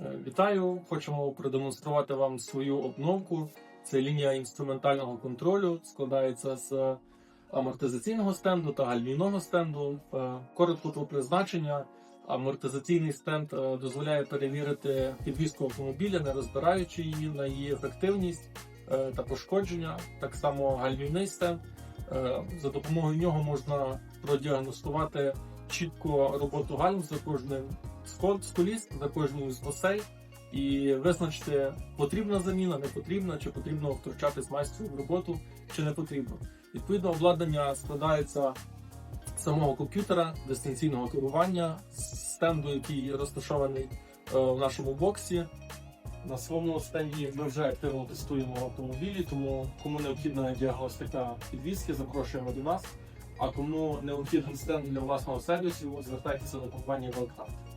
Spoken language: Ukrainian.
Е, Вітаю! Хочемо продемонструвати вам свою обновку. Це лінія інструментального контролю, складається з амортизаційного стенду та гальмівного стенду. Е, Коротко про призначення. Амортизаційний стенд е, дозволяє перевірити підвізку автомобіля, не розбираючи її на її ефективність та пошкодження. Так само гальмівний стенд. За допомогою нього можна продіагностувати чітко роботу гальм за кожним з коліс, за кожним з осей і визначити, потрібна заміна, не потрібна, чи потрібно втручатись майстру в роботу, чи не потрібно. Відповідно, обладнання складається з самого комп'ютера, дистанційного керування, стенду, який розташований е, в нашому боксі. На своєму стенді ми вже активно тестуємо автомобілі, тому кому необхідна діагностика підвізки, запрошуємо до нас. А кому необхідний стенд для власного сервісу, звертайтеся до компанії Велкрафт.